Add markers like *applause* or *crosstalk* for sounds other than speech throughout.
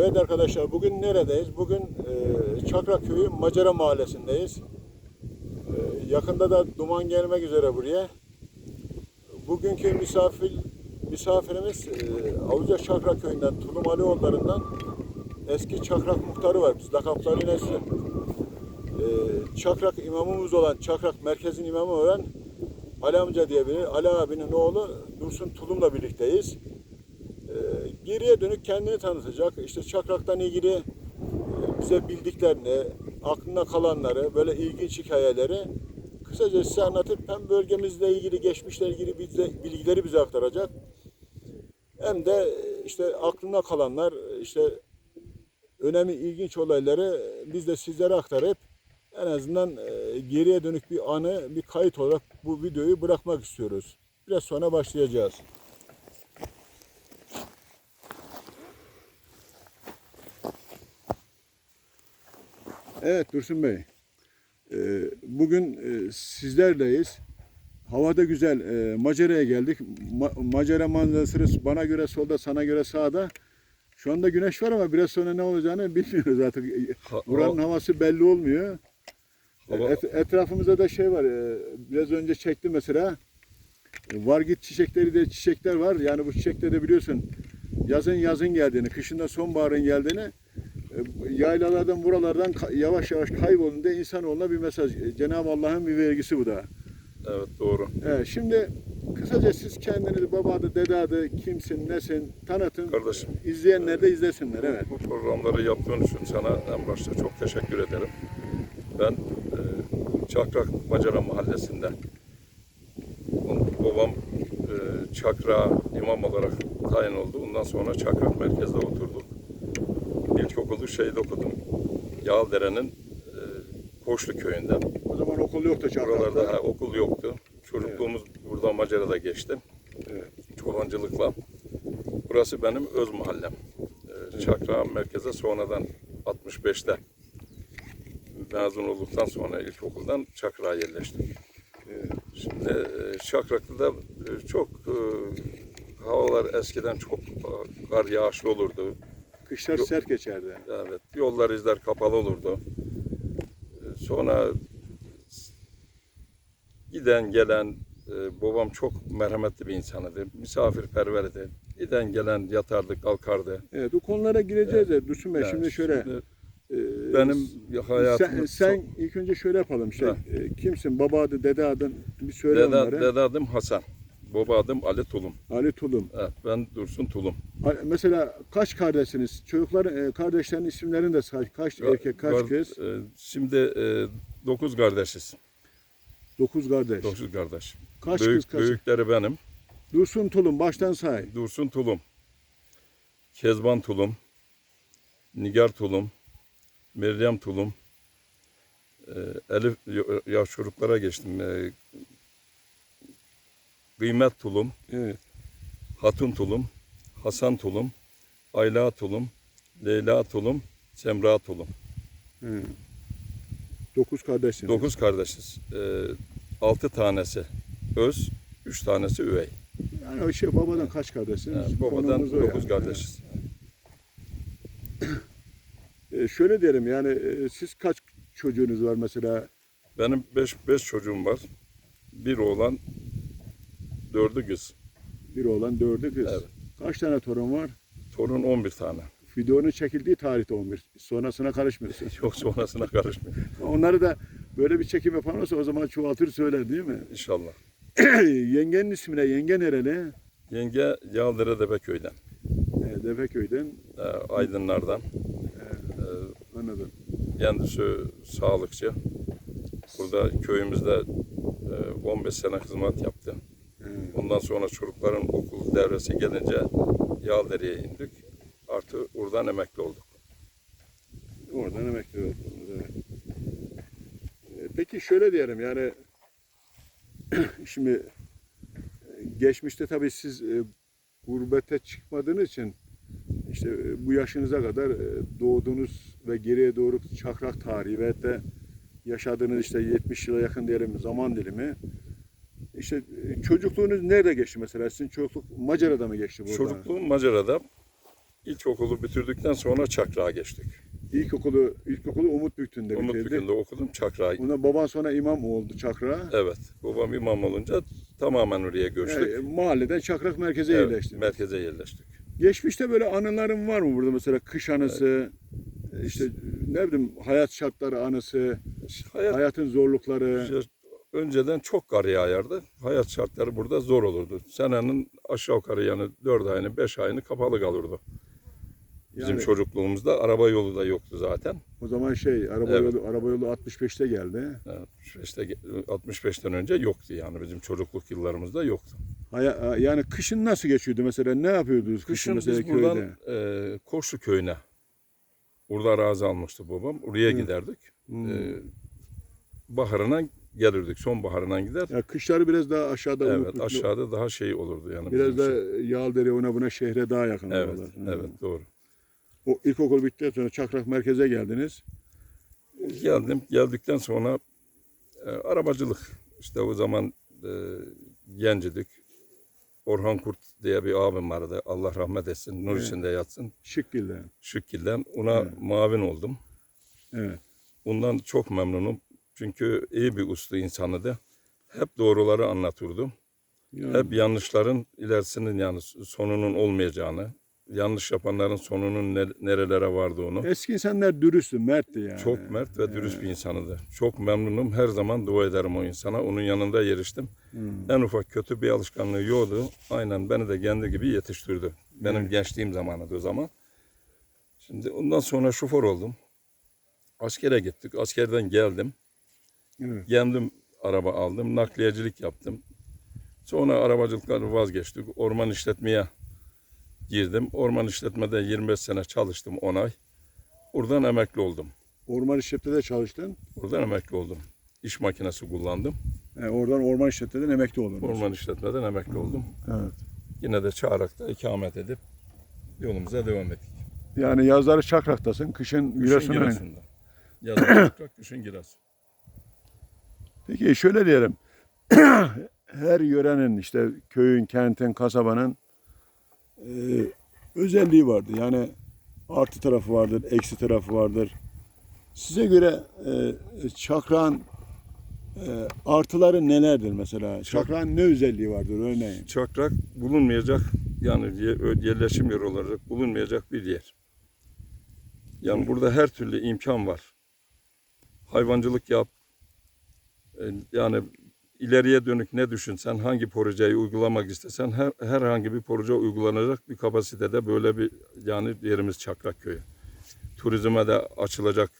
Evet arkadaşlar bugün neredeyiz? Bugün e, Çakra Köyü Macara Mahallesi'ndeyiz. E, yakında da duman gelmek üzere buraya. Bugünkü misafir misafirimiz e, Avcı Çakra Köyü'nden Tulum Alioğulları'ndan eski Çakrak muhtarı var. Biz lakapları Nesli. E, Çakrak imamımız olan, Çakrak merkezin imamı olan Ali amca diye biri. Ali abinin oğlu Dursun Tulum'la birlikteyiz. Geriye dönük kendini tanıtacak. İşte çakraktan ilgili e, bize bildiklerini, aklına kalanları, böyle ilginç hikayeleri kısaca size anlatıp hem bölgemizle ilgili, geçmişle ilgili bilgileri bize aktaracak. Hem de e, işte aklına kalanlar, işte önemli ilginç olayları biz de sizlere aktarıp en azından e, geriye dönük bir anı, bir kayıt olarak bu videoyu bırakmak istiyoruz. Biraz sonra başlayacağız. Evet Dursun Bey. Ee, Bugün e, sizlerleyiz. Havada güzel. e, Macera'ya geldik. Ma- Macara manzarası bana göre solda, sana göre sağda. Şu anda güneş var ama biraz sonra ne olacağını bilmiyoruz artık. Buranın havası belli olmuyor. Hava- Et- etrafımızda da şey var. e, Biraz önce çektim mesela. E, Vargit çiçekleri de çiçekler var. Yani bu çiçekte de biliyorsun yazın yazın geldiğini, kışında sonbaharın geldiğini yaylalardan buralardan yavaş yavaş kaybolduğunda insanoğluna bir mesaj. E, Cenab-ı Allah'ın bir vergisi bu da. Evet doğru. Evet, şimdi kısaca siz kendinizi babadı, dedadı, kimsin, nesin tanıtın. Kardeşim. İzleyenler de izlesinler. Evet. Bu programları yaptığın için sana en başta çok teşekkür ederim. Ben e, Çakrak Macara Mahallesi'nde babam e, Çakra imam olarak tayin oldu. Ondan sonra Çakrak merkezde oturduk. İlkokulu şeyde okudum. Yağdere'nin e, Koçlu köyünde. O zaman okul yoktu Buralarda Çarkak'ta. ha, okul yoktu. Çocukluğumuz burada Macara'da geçti. Evet. Çobancılıkla. Burası benim öz mahallem. Ee, Çakra merkeze sonradan 65'te mezun olduktan sonra ilkokuldan Çakra'ya yerleştim. Evet. Şimdi e, Çakraklı'da e, çok e, havalar eskiden çok e, kar yağışlı olurdu. Kışlar Yok. sert geçerdi. Evet, yollar izler kapalı olurdu. Ee, Sonra giden gelen e, babam çok merhametli bir insanıydı. Misafirperverdi. Giden gelen yatardı, kalkardı. Evet, bu konulara gireceğiz de Dursun Bey. Yani şimdi şöyle şimdi e, benim hayatım sen, sen ilk önce şöyle yapalım şey. Ha. e, kimsin? Baba adı, dede adın bir söyle dede, onlara. dede adım Hasan. Baba adım Ali Tulum. Ali Tulum. Evet, ben Dursun Tulum. Mesela kaç kardeşsiniz? Çocuklar, e, kardeşlerin isimlerini de say. Kaç erkek, kaç Gar- kız? e, Şimdi e, dokuz kardeşiz. Dokuz kardeş. Dokuz kardeş. Kaç Büyük, kız, kaç? büyükleri benim. Dursun Tulum baştan say. Dursun Tulum, Kezban Tulum, Nigar Tulum, Meryem Tulum, e, Elif ya çocuklara geçtim. Kıymet Tulum, Evet. Hatun Tulum, Hasan Tulum, Ayla Tulum, Leyla Tulum, Semra Tulum. evet. Dokuz kardeşsiniz. Dokuz kardeşiz. E, altı tanesi öz, üç tanesi üvey. Yani o şey babadan kaç kardeşsiniz? Yani babadan Konumuz dokuz yani. kardeşiz. E, şöyle diyelim yani e, siz kaç çocuğunuz var mesela? Benim beş, beş çocuğum var. Bir oğlan, dördü kız. Bir oğlan, dördü kız. Evet. Kaç tane torun var? Torun 11 tane. Videonun çekildiği tarihte 11. Sonrasına karışmıyorsun. *laughs* Yok sonrasına karışmıyor. *laughs* Onları da böyle bir çekim yapan olsa o zaman çoğaltır söyler değil mi? İnşallah. *clears throat* Yengenin ismi ne? Yenge nereli? Yenge Yağdere Debeköy'den, E, Defeköy'den. e, Aydınlardan. Anladım. Kendisi sağlıkçı. Burada köyümüzde e, 15 sene hizmet yaptı. Ondan sonra çocukların okul devresi gelince Yağdere'ye indik. Artı oradan emekli olduk. oradan emekli oldunuz. Evet. E, peki şöyle diyelim yani *clears throat* şimdi e, geçmişte tabii siz e, gurbete çıkmadığınız için işte bu yaşınıza kadar e, doğduğunuz ve geriye doğru çakrak tarihi ve de yaşadığınız işte 70 yıla yakın diyelim zaman dilimi işte e, çocukluğunuz nerede geçti mesela? Sizin çocukluk Macara'da mı geçti burada? Çocukluğum Macara'da. İlkokulu bitirdikten sonra Çakrak'a geçtik. İlkokulu, ilkokulu Umut Büktün'de Umut bitirdi. Bükü'nde okudum Çakrak'a. Ona baban sonra imam oldu Çakra. Evet. Babam imam olunca tamamen oraya göçtük. E, mahalleden Çakrak merkeze Evet, yerleşti. merkeze yerleştik. Geçmişte böyle anıların var mı burada mesela kış anısı, işte ne bileyim hayat şartları anısı, Hayat hayatın zorlukları. Önceden çok kar yağardı. Hayat şartları burada zor olurdu. Senenin aşağı yukarı yani 4 ayını 5 ayını kapalı kalırdı. Bizim Yani çocukluğumuzda araba yolu da yoktu zaten. o zaman şey araba Evet. yolu araba yolu 65'te geldi. Yani işte 65'ten önce yoktu yani bizim çocukluk yıllarımızda yoktu. Haya- yani kışın nasıl geçiyordu mesela ne yapıyordunuz kışın, Kışın mesela biz köyde? buradan e, Koşu köyüne Orada arazi almıştı babam. Oraya Hı. giderdik. Hmm. E, baharına gelirdik. Sonbaharına gider. Ya kışları biraz daha aşağıda Evet Umutlu- aşağıda daha şey olurdu yani. biraz da. Yağlıdere ona buna şehre daha yakın Evet, oralar. Evet doğru. O ilkokul bittikten sonra Çakrak merkeze geldiniz. Geldim, geldikten sonra e, arabacılık. İşte o zaman e, gencidik. Orhan Kurt diye bir abim vardı. Allah rahmet etsin. Nur Evet. içinde yatsın. Şıkkil'de. Şükilden. Ona Evet. mavin oldum. Evet. Bundan çok memnunum. Çünkü iyi bir uslu insanıydı. Hep doğruları anlatırdı. Yani, Hep yanlışların ilerisinin yani sonunun olmayacağını, yanlış yapanların sonunun ne- nerelere vardığını. eski insanlar dürüsttü, mertti yani. Çok mert ve dürüst bir insanıydı. Çok memnunum. Her zaman dua ederim o insana. Onun yanında yeriştim. Hmm. En ufak kötü bir alışkanlığı yoktu. Aynen beni de kendi gibi yetiştirdi. Benim gençliğim zamanıydı o zaman. Şimdi ondan sonra şoför oldum. Askere gittik. Askerden geldim. Evet. Kendim araba aldım. Nakliyecilik yaptım. Sonra arabacılıktan vazgeçtik. Orman işletmeye girdim. Orman işletmede 25 sene çalıştım 10 ay. Buradan emekli oldum. Orman işletmede çalıştın. Buradan emekli oldum. İş makinesi kullandım. Yani oradan orman işletmeden emekli oldun. Orman işletmeden emekli oldum. Evet. Yine de Çağrak'ta ikamet edip yolumuza devam ettik. Yani yazları Çakrak'tasın, kışın Kışın Giresun'a. Giresun'da. Yazın Çakrak, kışın Giresun. Peki şöyle diyelim. *clears throat* Her yörenin işte köyün, kentin, kasabanın e, özelliği vardır. Yani artı tarafı vardır, eksi tarafı vardır. Size göre e, çakran e, artıları nelerdir mesela? Çakran ne özelliği vardır örneğin? Çakrak bulunmayacak yani ye- yerleşim yeri olarak bulunmayacak bir yer. Yani burada her türlü imkan var. Hayvancılık yap. E, Yani ileriye dönük ne düşünsen, hangi projeyi uygulamak istesen her, herhangi bir proje uygulanacak bir kapasitede böyle bir yani yerimiz Çakrak Köyü. Turizme de açılacak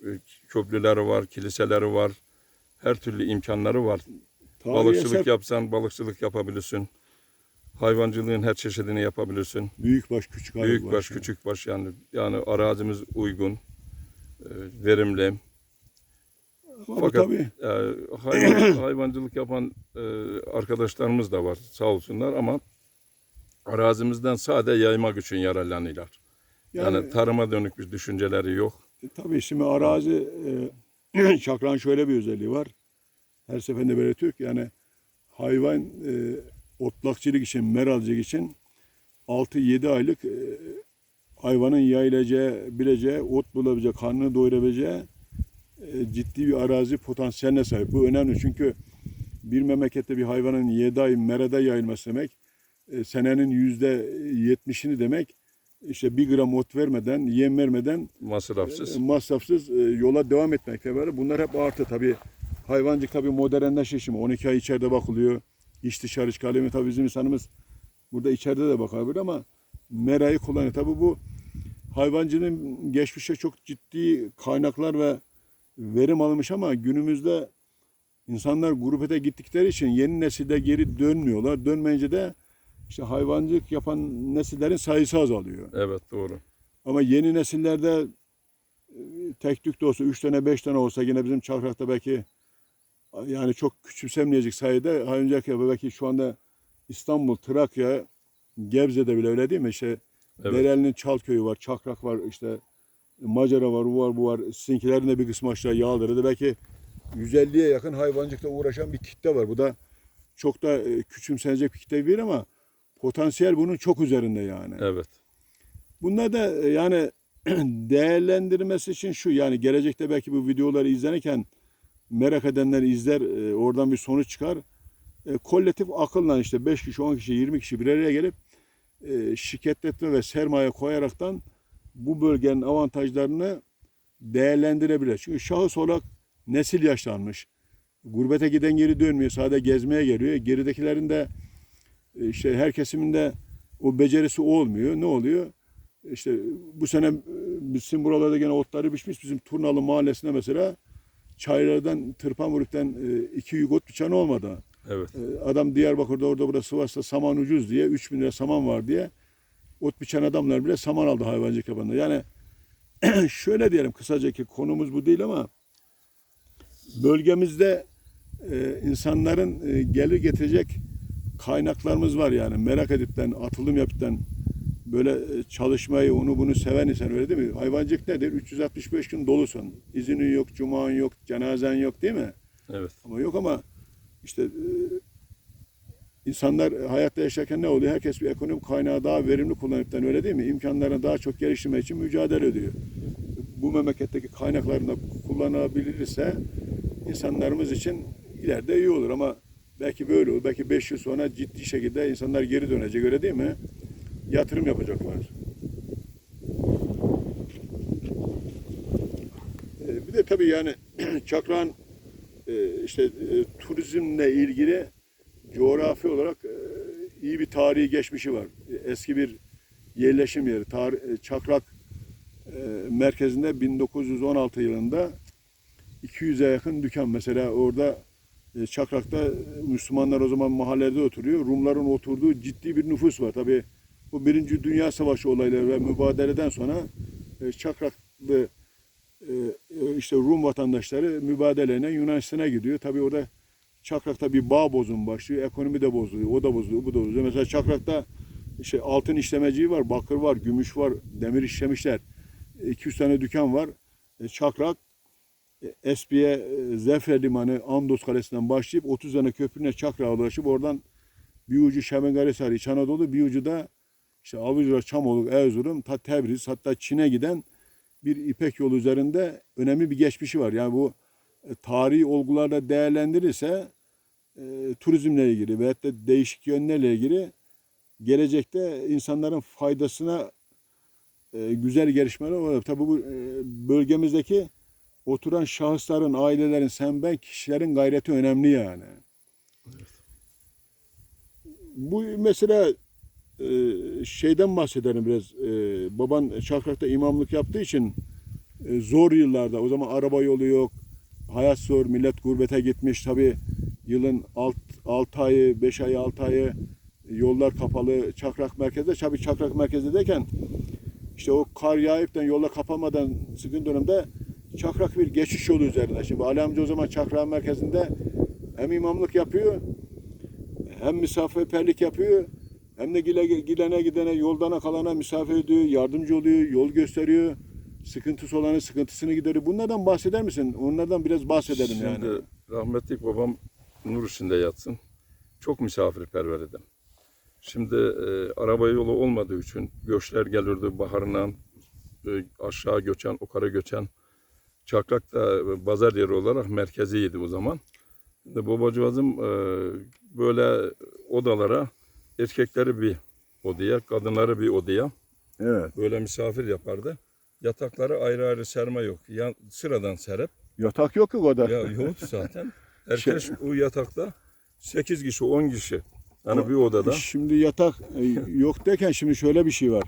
e, köprüleri var, kiliseleri var. Her türlü imkanları var. Tarihi Balıkçılık eser, yapsan balıkçılık yapabilirsin. Hayvancılığın her çeşidini yapabilirsin. büyükbaş, küçük Büyükbaş, küçükbaş yani yani arazimiz uygun, e, verimli. Ama Fakat tabii e, hayvan, *clears throat* hayvancılık yapan e, arkadaşlarımız da var sağ olsunlar ama arazimizden sade yaymak için yararlanıyorlar. Yani, yani, tarıma dönük bir düşünceleri yok. E, Tabii şimdi arazi e, *clears throat* çakran şöyle bir özelliği var. Her seferinde belirtiyor ki yani hayvan e, otlakçılık için, meralcılık için 6-7 aylık e, hayvanın yayılacağı, bileceği, ot bulabileceği, karnını doyurabileceği ciddi bir arazi potansiyeline sahip. Bu önemli çünkü bir memlekette bir hayvanın 7 ay merada yayılması demek e, senenin %70'ini demek işte bir gram ot vermeden, yem vermeden Masrafsız. e, masrafsız e, yola devam etmekle beraber bunlar hep artı tabii. Hayvancılık tabii modernleşiyor şimdi. 12 ay içeride bakılıyor. İç dışarı çıkarılıyor. Tabii bizim insanımız burada içeride de bakabilir ama merayı kullanıyor. Tabii bu hayvancının geçmişe çok ciddi kaynaklar ve verim almış ama günümüzde insanlar gurbete gittikleri için yeni nesilde geri dönmüyorlar. Dönmeyince de işte hayvancılık yapan nesillerin sayısı azalıyor. Evet doğru. Ama yeni nesillerde e, tek tük de olsa, üç tane, beş tane olsa yine bizim Çakrak'ta belki yani çok küçümsemeyecek sayıda önceki belki şu anda İstanbul, Trakya, Gebze'de bile öyle değil mi? İşte Evet. Dereli'nin Çalköy'ü var, Çakrak var, işte Macara var, bu var, bu var. Sizinkilerin de bir kısmı aşağı Yağlıdere'de belki 150'ye yakın hayvancılıkla uğraşan bir kitle var. Bu da çok da e, küçümsenecek bir kitle değil ama potansiyel bunun çok üzerinde yani. Evet. Bunlar da e, yani *clears throat* değerlendirmesi için şu yani gelecekte belki bu videoları izlenirken merak edenler izler e, oradan bir sonuç çıkar. Kolektif akılla işte 5 kişi 10 kişi 20 kişi bir araya gelip şirketletme ve sermaye koyaraktan bu bölgenin avantajlarını değerlendirebilir. Çünkü şahıs olarak nesil yaşlanmış. Gurbete giden geri dönmüyor. Sadece gezmeye geliyor. Geridekilerin de e, işte her kesiminde o becerisi olmuyor. Ne oluyor? İşte bu sene e, bizim buralarda gene otları biçmiş. Bizim Turnalı mahallesinde mesela çaylardan, Tırpanvuruk'tan e, iki yük ot biçen olmadı. Evet. Adam Diyarbakır'da orada burada Sivas'ta saman ucuz diye 3000 lira saman var diye ot biçen adamlar bile saman aldı hayvancılık yapanlar. Yani *clears throat* şöyle diyelim kısaca ki konumuz bu değil ama bölgemizde e, insanların e, gelir getirecek kaynaklarımız var yani merak edipten, atılım yapıptan böyle e, çalışmayı, onu bunu seven insan öyle değil mi? Hayvancılık nedir? 365 gün dolusun. İzinin yok, cuman yok, cenazen yok değil mi? Evet. Ama yok ama işte e, insanlar hayatta yaşarken ne oluyor? Herkes bir ekonomik kaynağı daha verimli kullanıptan öyle değil mi? İmkanlarını daha çok geliştirmek için mücadele ediyor. Bu memleketteki kaynaklarını kullanabilirse insanlarımız için ileride iyi olur ama belki böyle olur. Belki 5 yıl sonra ciddi şekilde insanlar geri dönecek öyle değil mi? Yatırım yapacaklar. E, Bir de tabii yani *clears throat* Çakran e, işte e, turizmle ilgili coğrafi olarak e, iyi bir tarihi geçmişi var. E, Eski bir yerleşim yeri. Tar- e, Çakrak merkezinde 1916 yılında 200'e yakın dükkan mesela orada Çakrak'ta Müslümanlar o zaman mahallede oturuyor. Rumların oturduğu ciddi bir nüfus var. Tabii bu Birinci Dünya Savaşı olayları ve mübadeleden sonra Çakraklı işte Rum vatandaşları mübadeleyle Yunanistan'a gidiyor. Tabii orada Çakrak'ta bir bağ bozum başlıyor. Ekonomi de bozuluyor. O da bozuluyor. Bu da bozuluyor. Mesela Çakrak'ta işte altın işlemeciği var, bakır var, gümüş var, demir işlemişler. 200 tane dükkan var. E, Çakrak e, Espiye, e, Zefre Limanı, Andos Kalesi'nden başlayıp 30 tane köprüne Çakrak'a ulaşıp oradan bir ucu Şemengaresari, İç Anadolu, bir ucu da işte Avcılar, Çamoluk, Erzurum, ta Tebriz, hatta Çin'e giden bir İpek yolu üzerinde önemli bir geçmişi var. Yani bu e, tarihi olgularla değerlendirirse e, turizmle ilgili veyahut da değişik yönlerle ilgili gelecekte insanların faydasına e, güzel gelişmeler olur. Tabii bu e, bölgemizdeki oturan şahısların, ailelerin, sen ben kişilerin gayreti önemli yani. Bu mesela e, şeyden bahsedelim biraz. E, baban Çakrak'ta imamlık yaptığı için e, zor yıllarda o zaman araba yolu yok. Hayat zor. Millet gurbete gitmiş. Tabi yılın 6 ayı, 5 ayı, 6 ayı yollar kapalı. Çakrak merkezde. Tabi Çakrak merkezdeyken işte o kar yağıp da yollar kapanmadan sıkın dönemde Çakrak bir geçiş yolu üzerinde. Şimdi Ali amca o zaman Çakrak merkezinde hem imamlık yapıyor hem misafirperlik yapıyor hem de gile- gidene gidene yoldan kalana misafir ediyor, yardımcı oluyor, yol gösteriyor. Sıkıntısı olanı sıkıntısını gideriyor. Bunlardan bahseder misin? Onlardan biraz bahsedelim Şimdi yani. rahmetli babam nur içinde yatsın. Çok misafirperver adam. Şimdi e, araba yolu olmadığı için göçler gelirdi baharından e, aşağı göçen, yukarı göçen. Çakrak da e, pazar yeri olarak merkeziydi o zaman. Şimdi babacığım e, böyle odalara erkekleri bir odaya, kadınları bir odaya Evet. böyle misafir yapardı. Yatakları ayrı ayrı serme yok. Yan, sıradan serip Yatak yok ki o ya yoktu zaten. *laughs* Herkes o yatakta 8 kişi 10 kişi. Yani bir odada. Şimdi yatak e, yok derken şimdi şöyle bir şey var.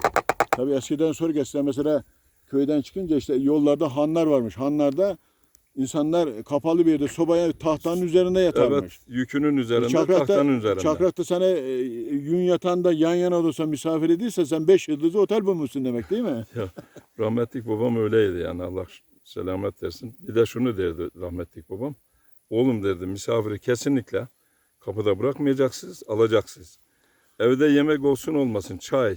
Tabii eskiden soru geçsen mesela köyden çıkınca işte yollarda hanlar varmış. Hanlarda insanlar kapalı bir yerde sobaya tahtanın üzerinde yatarmış. Evet yükünün üzerinde Çakrak'ta, tahtanın üzerinde. Çakrak'ta sana e, yün yatağında yan yana olursa misafir edilse sen 5 yıldızlı otel bulmuşsun demek değil mi? Ya, rahmetlik babam öyleydi yani Allah selamet versin. Bir de şunu derdi rahmetlik babam. Oğlum derdi misafiri kesinlikle kapıda bırakmayacaksınız, alacaksınız. Evde yemek olsun olmasın çay,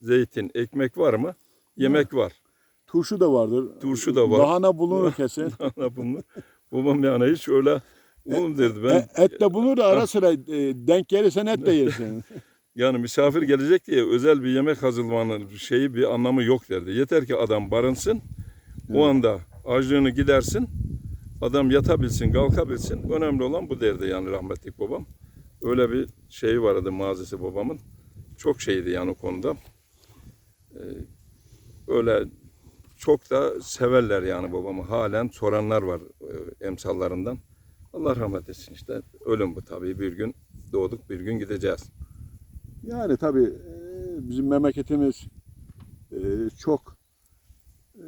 zeytin, ekmek var mı? Yemek var. Turşu da vardır. Turşu da var. Lahana bulunur kesin. *laughs* Ana bunu. Babam yani hiç öyle oğlum derdi ben E, et de bulunur da ara sıra e, denk gelirsen et de yersin. *laughs* Yani misafir gelecek diye özel bir yemek hazırlamanın şeyi bir anlamı yok derdi. Yeter ki adam barınsın. O anda açlığını gidersin. Adam yatabilsin, kalkabilsin. Önemli olan bu derdi yani rahmetlik babam. Öyle bir şeyi vardı mazisi babamın. Çok şeydi yani o konuda. Ee, öyle çok da severler yani babamı. Halen soranlar var e, emsallarından. Allah rahmet etsin işte. Ölüm bu tabii. Bir gün doğduk, bir gün gideceğiz. Yani tabii e, bizim memleketimiz e, çok e,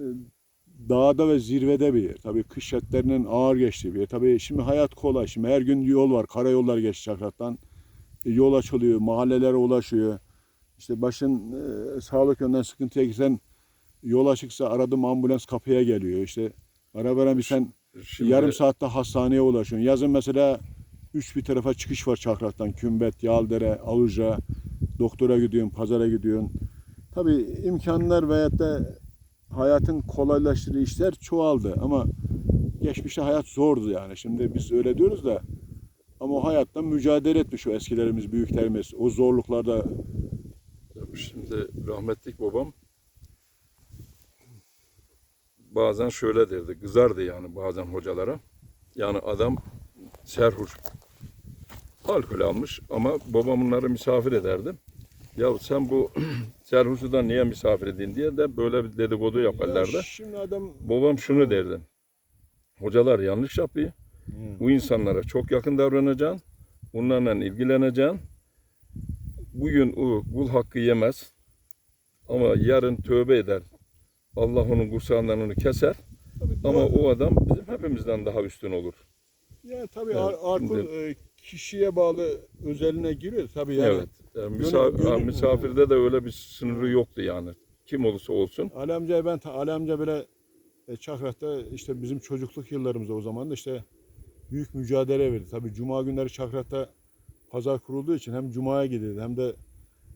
dağda ve zirvede bir yer. Tabii kış şartlarının ağır geçtiği bir yer. Tabii şimdi hayat kolay. Şimdi her gün yol var. Karayollar geçiyor Çakrak'tan. E, Yol açılıyor, mahallelere ulaşıyor. İşte başın e, sağlık yönden sıkıntıya gitsen yol açıksa aradım ambulans kapıya geliyor. İşte ara veren bir sen Şimdi yarım saatte hastaneye ulaşıyorsun. Yazın mesela üç bir tarafa çıkış var Çakrak'tan. Kümbet, Yaldere, Aluca. Doktora gidiyorsun, pazara gidiyorsun. Tabii imkanlar veyahut da hayatın kolaylaştırdığı işler çoğaldı ama geçmişte hayat zordu yani. Şimdi biz öyle diyoruz da ama o hayatta mücadele etmiş o eskilerimiz, büyüklerimiz. O zorluklarda Şimdi rahmetlik babam bazen şöyle derdi, kızardı yani bazen hocalara. Yani adam serhoş, alkol almış ama babam bunları misafir ederdi. Ya sen bu *clears throat* serhoşudan niye misafir edin diye de böyle bir dedikodu yaparlardı. Ya şimdi adam Babam şunu derdi. Hocalar yanlış yapıyor. Bu insanlara çok yakın davranacaksın. Onlarla ilgileneceksin. Bugün o kul hakkı yemez. Ama yarın tövbe eder. Allah onun kursağından onu keser. tabii Ama o adam bizim hepimizden daha üstün olur. ya tabii Evet, ar- alkol şimdi- e, kişiye bağlı özeline giriyor tabii yani. Evet. Yani misa- Gönül- misafirde de öyle bir sınırı yoktu yani. Kim olursa olsun. Ali amcayı ben Ali amca böyle e, Çakrak'ta işte bizim çocukluk yıllarımızda o zaman da işte büyük mücadele verdi. Tabii cuma günleri Çakrak'ta pazar kurulduğu için hem cumaya gidirdi hem de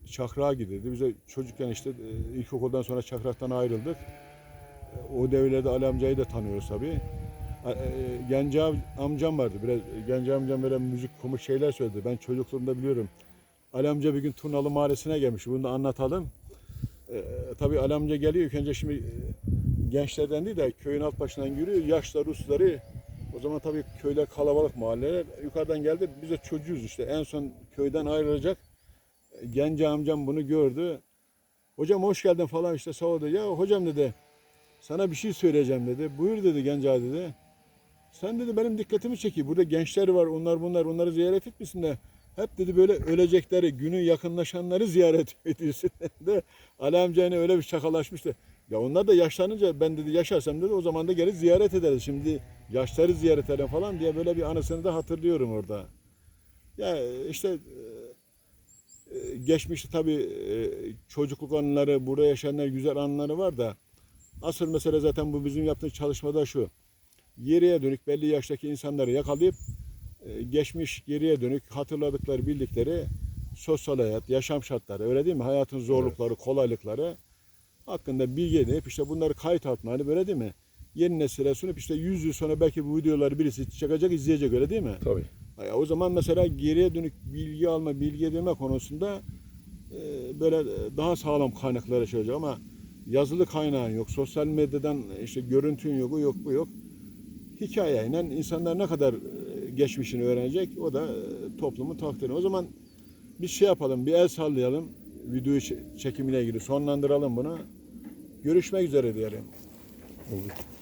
Çakrak'a gidirdi. Bize çocukken işte e, ilkokuldan sonra Çakrak'tan ayrıldık. E, O devirlerde Ali amcayı da tanıyoruz tabii. E, e, Genci am- amcam vardı. Biraz Genci amcam böyle müzik komik şeyler söyledi. Ben çocukluğumda biliyorum. Ali amca bir gün Turnalı Mahallesi'ne gelmiş. Bunu da anlatalım. Ee, tabii Ali amca geliyor. Önce şimdi e, gençlerden değil de köyün alt başından yürüyor. Yaşlı Rusları o zaman tabii köyler kalabalık mahalleler. Yukarıdan geldi. Biz de çocuğuz işte. En son köyden ayrılacak. E, Genci amcam bunu gördü. Hocam hoş geldin falan işte sağ ol. Ya hocam dedi sana bir şey söyleyeceğim dedi. Buyur dedi genç ağa dedi. Sen dedi benim dikkatimi çekiyor. Burada gençler var onlar bunlar onları ziyaret etmişsin de hep dedi böyle ölecekleri, günü yakınlaşanları ziyaret *laughs* ediyorsun de. Ali amcayla öyle bir şakalaşmıştı. Ya onlar da yaşlanınca ben dedi yaşarsam dedi o zaman da gelip ziyaret ederiz. Şimdi yaşları ziyaret edelim falan diye böyle bir anısını da hatırlıyorum orada. Ya işte e, e, geçmişte tabii e, çocukluk anıları, burada yaşayanlar güzel anıları var da asıl mesele zaten bu bizim yaptığımız çalışmada şu. Geriye dönük belli yaştaki insanları yakalayıp geçmiş geriye dönük hatırladıkları, bildikleri sosyal hayat, yaşam şartları öyle değil mi? Hayatın zorlukları, kolaylıkları hakkında bilgi edinip işte bunları kayıt altına hani böyle değil mi? Yeni nesile sunup işte 100 yıl sonra belki bu videoları birisi çekecek, izleyecek öyle değil mi? Tabii. Ya o zaman mesela geriye dönük bilgi alma, bilgi edinme konusunda e, böyle daha sağlam kaynaklara çalışacak ama yazılı kaynağın yok, sosyal medyadan işte görüntün yok, yok, bu yok. Hikayeyle insanlar ne kadar e, geçmişini öğrenecek o da e, toplumun takdiri. O zaman bir şey yapalım, bir el sallayalım. Video çekimine ilgili sonlandıralım bunu. Görüşmek üzere diyelim. Olur.